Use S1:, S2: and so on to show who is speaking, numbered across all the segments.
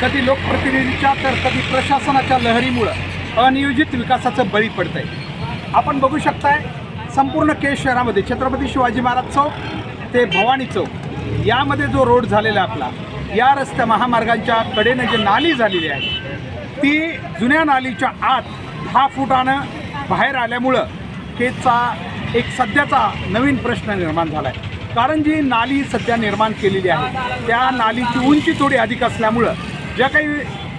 S1: कधी लोकप्रतिनिधीच्या तर कधी प्रशासनाच्या लहरीमुळं अनियोजित विकासाचं बळी पडत आहे आपण बघू शकताय संपूर्ण केस शहरामध्ये छत्रपती शिवाजी महाराज चौक ते भवानी चौक यामध्ये जो रोड झालेला आहे आपला या रस्त्या महामार्गांच्या कडेनं जी नाली झालेली आहे ती जुन्या नालीच्या आत दहा फुटानं बाहेर आल्यामुळं केजचा एक सध्याचा नवीन प्रश्न निर्माण झाला आहे कारण जी नाली सध्या निर्माण केलेली आहे त्या नालीची उंची थोडी अधिक असल्यामुळं ज्या काही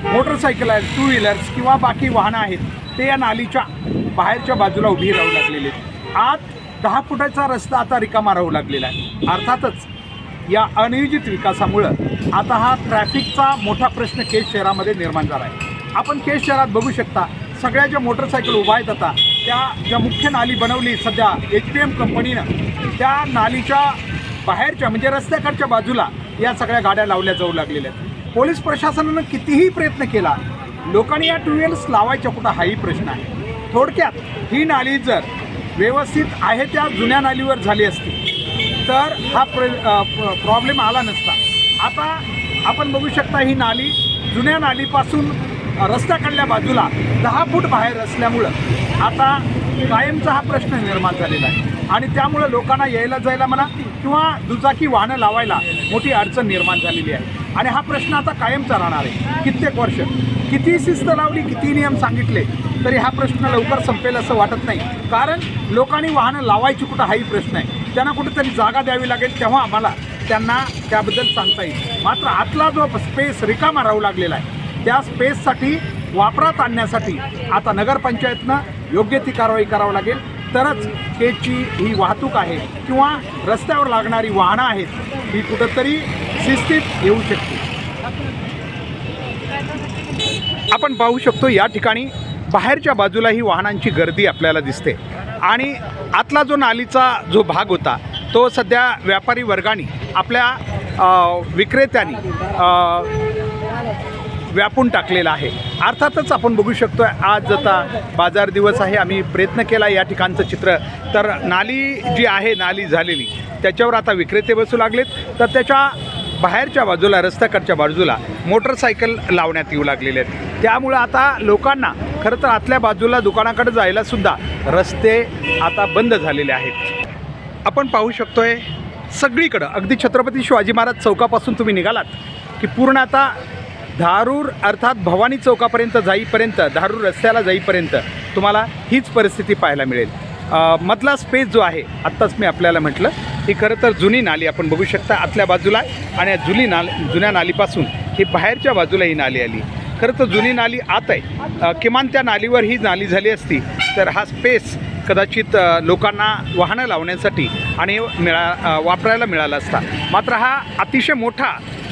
S1: मोटरसायकल आहेत टू व्हीलर्स किंवा बाकी वाहनं आहेत ते या नालीच्या बाहेरच्या बाजूला उभी राहू लागलेली आहेत. आत दहा फुटाचा रस्ता आता रिकामा राहू लागलेला आहे. अर्थातच या अनियोजित विकासामुळं आता हा ट्रॅफिकचा मोठा प्रश्न केस शहरामध्ये निर्माण झाला आहे. आपण केस शहरात बघू शकता सगळ्या ज्या मोटरसायकल उभा आहेत आता त्या ज्या मुख्य नाली बनवली सध्या एच पी एम कंपनीनं त्या नालीच्या बाहेरच्या म्हणजे रस्त्याकडच्या बाजूला या सगळ्या गाड्या लावल्या जाऊ लागलेल्या आहेत. पोलीस प्रशासनानं कितीही प्रयत्न केला लोकांनी या टू व्हीलर्स लावायच्या कुठं हाही प्रश्न आहे. थोडक्यात ही नाली जर व्यवस्थित आहे त्या जुन्या नालीवर झाली असती तर हा प्र प्रॉब्लेम आला नसता. आता आपण बघू शकता ही नाली जुन्या नालीपासून रस्त्याकडल्या बाजूला दहा फूट बाहेर असल्यामुळं आता कायमचा हा प्रश्न निर्माण झालेला आहे. आणि त्यामुळं लोकांना यायला जायला म्हणा किंवा दुचाकी वाहनं लावायला मोठी अडचण निर्माण झालेली आहे. आणि हा प्रश्न आता कायमचा राहणार आहे. कित्येक वर्ष किती शिस्त लावली किती नियम सांगितले तरी हा प्रश्न लवकर संपेल असं वाटत नाही. कारण लोकांनी वाहनं लावायची कुठं हाही प्रश्न आहे. त्यांना कुठेतरी जागा द्यावी लागेल तेव्हा आम्हाला त्यांना त्याबद्दल सांगता येईल. मात्र आतला जो स्पेस रिकामा राहू लागलेला आहे त्या स्पेससाठी वापरात आणण्यासाठी आता नगरपंचायतनं योग्य ती कारवाई करावं लागेल. तरच केजची ही वाहतूक आहे किंवा रस्त्यावर लागणारी वाहनं आहेत ही कुठंतरी शिस्तीत येऊ शकते. आपण पाहू शकतो या ठिकाणी बाहेरच्या बाजूला ही वाहनांची गर्दी आपल्याला दिसते. आणि आतला जो नालीचा जो भाग होता तो सध्या व्यापारी वर्गाने आपल्या विक्रेत्यांनी व्यापून टाकलेला आहे. अर्थातच आपण बघू शकतो आज आता बाजार दिवस आहे आम्ही प्रयत्न केला या ठिकाणचं चित्र. तर नाली जी आहे नाली झालेली त्याच्यावर आता विक्रेते बसू लागलेत. तर त्याच्या बाहेरच्या बाजूला रस्त्याकडच्या बाजूला मोटरसायकल लावण्यात येऊ लागलेले आहेत. त्यामुळं आता लोकांना खरं तर आतल्या बाजूला दुकानाकडे जायला सुद्धा रस्ते आता बंद झालेले आहेत. आपण पाहू शकतोय सगळीकडं अगदी छत्रपती शिवाजी महाराज चौकापासून तुम्ही निघालात की पूर्ण आता धारूर अर्थात भवानी चौकापर्यंत जाईपर्यंत धारूर रस्त्याला जाईपर्यंत तुम्हाला हीच परिस्थिती पाहायला मिळेल. मधला स्पेस जो आहे आत्ताच मी आपल्याला म्हटलं ही खरं तर जुनी नाली आपण बघू शकता आतल्या बाजूला आणि या जुनी नाल जुन्या नालीपासून ही बाहेरच्या बाजूला ही नाली आली. खरं तर जुनी नाली आत आहे. किमान त्या नालीवर ही नाली झाली असती तर हा स्पेस कदाचित लोकांना वाहनं लावण्यासाठी आणि मिळा वापरायला मिळाला असता. मात्र हा अतिशय मोठा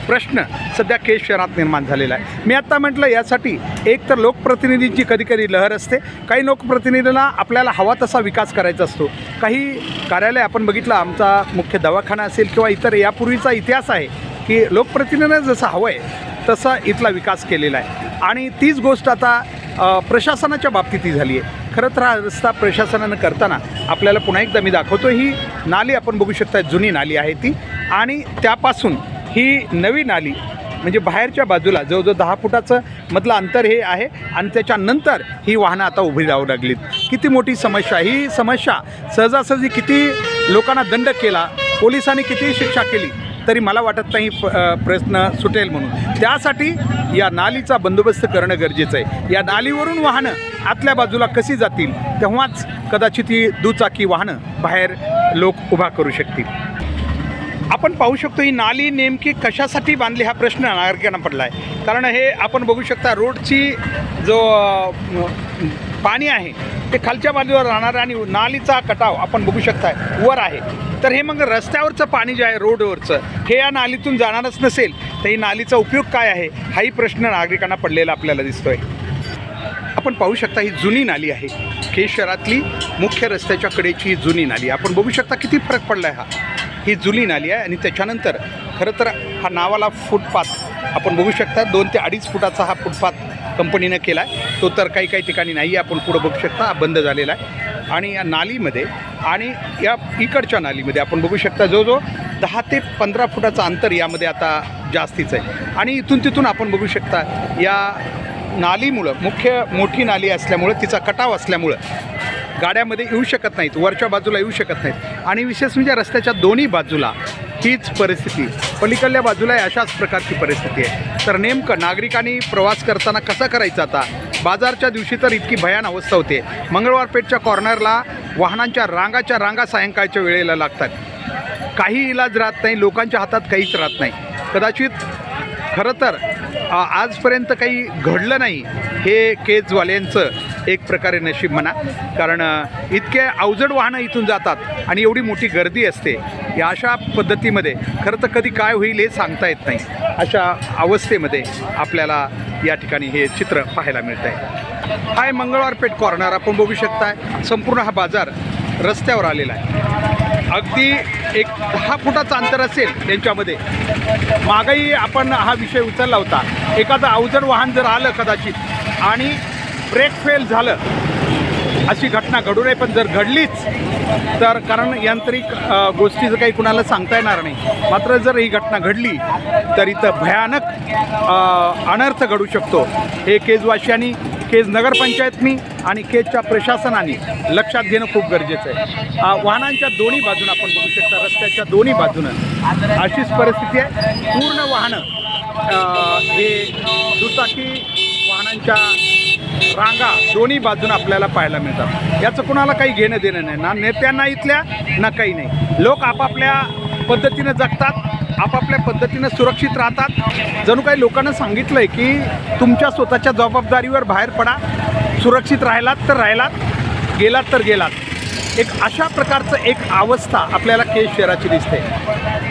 S1: प्रश्न सध्या केस शहरात निर्माण झालेला आहे. मी आत्ता म्हटलं यासाठी एक तर लोकप्रतिनिधींची कधी कधी लहर असते. काही लोकप्रतिनिधींना आपल्याला हवा तसा विकास करायचा असतो. काही कार्यालय आपण बघितलं आमचा मुख्य दवाखाना असेल किंवा इतर यापूर्वीचा इतिहास आहे की लोकप्रतिनिधींना जसं हवं आहे तसा इथला विकास केलेला आहे. आणि तीच गोष्ट आता प्रशासनाच्या प्रशासनाच्या बाबतीतही झाली आहे. खरं तर हा रस्ता प्रशासनानं करताना आपल्याला पुन्हा एकदा मी दाखवतो ही नाली आपण बघू शकता जुनी नाली आहे ती. आणि त्यापासून ही नवी नाली म्हणजे बाहेरच्या बाजूला जवळजवळ दहा फुटाचं मधलं अंतर हे आहे आणि त्याच्यानंतर ही वाहनं आता उभी राहू लागलीत. किती मोठी समस्या. ही समस्या सहजासहजी किती लोकांना दंड केला पोलिसांनी किती शिक्षा केली तरी मला वाटत नाही प- प्रश्न सुटेल म्हणून. त्यासाठी या नालीचा बंदोबस्त करणं गरजेचं आहे. या नालीवरून वाहनं आतल्या बाजूला कशी जातील तेव्हाच कदाचित ही दुचाकी वाहनं बाहेर लोक उभा करू शकतील. आपण पाहू शकतो ही नाली नेमकी कशासाठी बांधली हा प्रश्न नागरिकांना पडला आहे कारण हे आपण बघू शकता रोडची जो पाणी आहे ते खालच्या बाजूवर राहणार आणि नालीचा कटाव आपण बघू शकता वर आहे. तर हे मग रस्त्यावरचं पाणी जे आहे रोडवरचं हे या नालीतून जाणारच नसेल तर ही नालीचा उपयोग काय आहे हाही प्रश्न नागरिकांना पडलेला आपल्याला दिसतोय. आपण पाहू शकता ही जुनी नाली आहे. खेड शहरातली मुख्य रस्त्याच्या कडेची ही जुनी नाली. आपण बघू शकता किती फरक पडला आहे हा. ही जुली नाली आहे आणि त्याच्यानंतर खरं तर हा नावाला फुटपाथ आपण बघू शकता. दोन ते अडीच फुटाचा हा फुटपाथ कंपनीनं केला आहे. तो तर काही काही ठिकाणी नाही आहे आपण पुढं बघू शकता. हा बंद झालेला आहे. आणि या नालीमध्ये आणि या इकडच्या नालीमध्ये आपण बघू शकता जो जो दहा ते पंधरा फुटाचं अंतर यामध्ये आता जास्तीचं आहे. आणि इथून तिथून आपण बघू शकता या नालीमुळं मुख्य मोठी नाली असल्यामुळं तिचा कटाव असल्यामुळं गाड्यामध्ये येऊ शकत नाहीत वरच्या बाजूला येऊ शकत नाहीत. आणि विशेष म्हणजे रस्त्याच्या दोन्ही बाजूला हीच परिस्थिती. पलीकडल्या बाजूला अशाच प्रकारची परिस्थिती आहे. तर नेमकं नागरिकांनी प्रवास करताना कसा करायचा आता? बाजारच्या दिवशी तर इतकी भयान अवस्था होते. मंगळवार पेठच्या कॉर्नरला वाहनांच्या रांगाच्या रांगा सायंकाळच्या वेळेला लागतात. काही इलाज राहत नाही लोकांच्या हातात काहीच राहत नाही. कदाचित खरं तर आजपर्यंत काही घडलं नाही हे केजवाल्यांचं एक प्रकारे नशीब म्हणा. कारण इतके अवजड वाहनं इथून जातात आणि एवढी मोठी गर्दी असते या अशा पद्धतीमध्ये खरं तर कधी काय होईल हे सांगता येत नाही. अशा अवस्थेमध्ये आपल्याला या ठिकाणी हे चित्र पाहायला मिळत आहे हा मंगळवार पेठ कॉर्नर आपण बघू शकताय संपूर्ण हा बाजार रस्त्यावर आलेला आहे. अगदी एक दहा फुटाचं अंतर असेल त्यांच्यामध्ये. मागही आपण हा विषय उचलला होता. एखादं अवजड वाहन जर आलं कदाचित आणि ब्रेक फेल झालं. अशी घटना घडू नये पण जर घडलीच तर कारण यांत्रिक गोष्टीचं काही कुणाला सांगता येणार नाही. मात्र जर ही घटना घडली तर इथं भयानक अनर्थ घडू शकतो. हे केजवाशियांनी केज नगरपंचायतनी आणि केजच्या प्रशासनाने लक्षात घेणं खूप गरजेचं आहे. वाहनांच्या दोन्ही बाजूनं आपण बघू शकता रस्त्याच्या दोन्ही बाजूनं अशीच परिस्थिती आहे. पूर्ण वाहनं हे दुचाकी वाहनांच्या रांगा दोन्ही बाजून आपल्याला पाहायला मिळतात. याचं कुणाला काही घेणं देणं नाही. ना नेत्यांना इथल्या ना काही नाही. लोक आपापल्या पद्धतीनं जगतात आपापल्या पद्धतीनं सुरक्षित राहतात. जणू काही लोकांना सांगितलं आहे की तुमच्या स्वतःच्या जबाबदारीवर बाहेर पडा. सुरक्षित राहिलात तर राहिलात गेलात तर गेलात. एक अशा प्रकारचं एक अवस्था आपल्याला केस शहराची दिसते.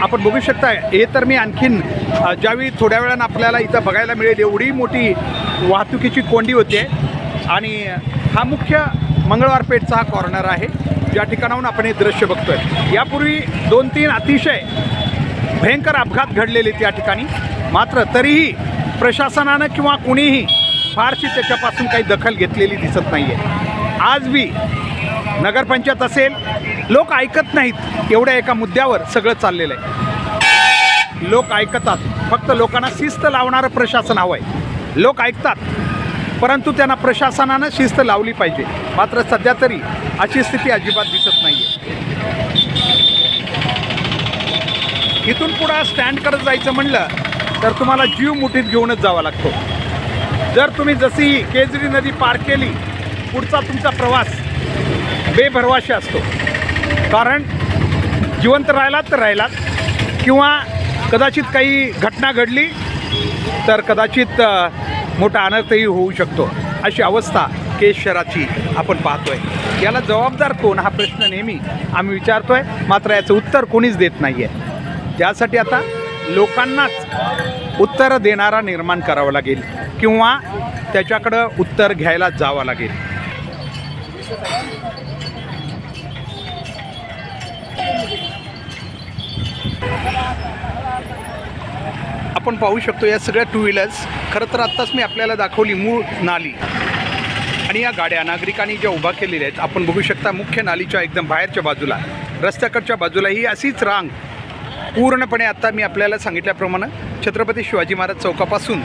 S1: आपण बघू शकता हे तर मी आणखीन ज्यावेळी थोड्या वेळानं आपल्याला इथं बघायला मिळेल एवढी मोठी वाहतुकीची कोंडी होते. आणि हा मुख्य मंगळवार पेठचा हा कॉर्नर आहे. ज्या ठिकाणाहून आपण हे दृश्य बघतो आहे यापूर्वी दोन तीन अतिशय भयंकर अपघात घडलेले त्या ठिकाणी. मात्र तरीही प्रशासनानं किंवा कुणीही फारशी त्याच्यापासून काही दखल घेतलेली दिसत नाही आहे आज बी नगरपंचायत असेल लोक ऐकत नाहीत एवढ्या एका मुद्द्यावर सगळं चाललेलं आहे. लोक ऐकतात. फक्त लोकांना शिस्त लावणारं प्रशासन हवं आहे लोक ऐकतात. परंतु त्यांना प्रशासनानं शिस्त लावली पाहिजे. मात्र सध्या तरी अशी स्थिती अजिबात दिसत नाही आहे इथून पुढं स्टँडकडे जायचं म्हणलं तर तुम्हाला जीव मुठीत घेऊनच जावा लागतो. जर तुम्ही जशी केजरी नदी पार केली पुढचा तुमचा प्रवास बेभरवाशी असतो. कारण जिवंत राहिलात तर राहिलात किंवा कदाचित काही घटना घडली तर कदाचित मोठा अनर्थही होऊ शकतो. अशी अवस्था केस शहराची आपण पाहतोय. याला जबाबदार कोण? हा प्रश्न नेहमी आम्ही विचारतोय. मात्र याचं उत्तर कोणीच देत नाही आहे त्यासाठी आता लोकांनाच उत्तर देणारा निर्माण करावं लागेल. किंवा त्याच्याकडं उत्तर घ्यायला जावं लागेल. आपण पाहू शकतो या सगळ्या टू व्हीलर्स खरं तर आत्ताच मी आपल्याला दाखवली मूळ नाली. आणि या गाड्या नागरिकांनी ज्या उभा केलेल्या आहेत आपण बघू शकता मुख्य नालीच्या एकदम बाहेरच्या बाजूला रस्त्याकडच्या बाजूला ही अशीच रांग. पूर्णपणे आत्ता मी आपल्याला सांगितल्याप्रमाणे छत्रपती शिवाजी महाराज चौकापासून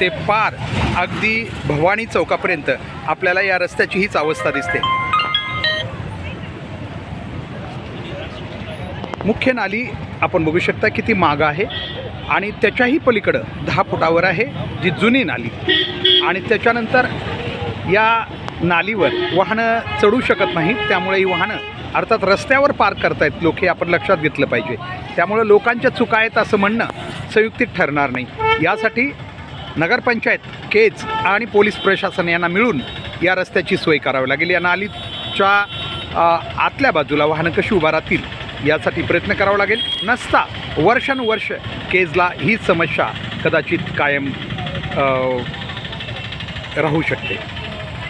S1: ते पार अगदी भवानी चौकापर्यंत आपल्याला या रस्त्याची हीच अवस्था दिसते. मुख्य नाली आपण बघू शकता किती माग आहे. आणि त्याच्याही पलीकडं दहा फुटावर आहे जी जुनी नाली. आणि त्याच्यानंतर या नालीवर वाहनं चढू शकत नाहीत. त्यामुळे ही वाहनं अर्थात रस्त्यावर पार्क करतायत लोक हे आपण लक्षात घेतलं पाहिजे. त्यामुळं लोकांच्या चुका आहेत असं म्हणणं संयुक्तिक ठरणार नाही. यासाठी नगरपंचायत केज आणि पोलीस प्रशासन यांना मिळून या रस्त्याची सोय करावी लागेल. या नालीच्या आतल्या बाजूला वाहनं कशी उभा राहतील यासाठी प्रयत्न करावा लागेल. नसता वर्षानुवर्ष केजला ही समस्या कदाचित कायम राहू शकते.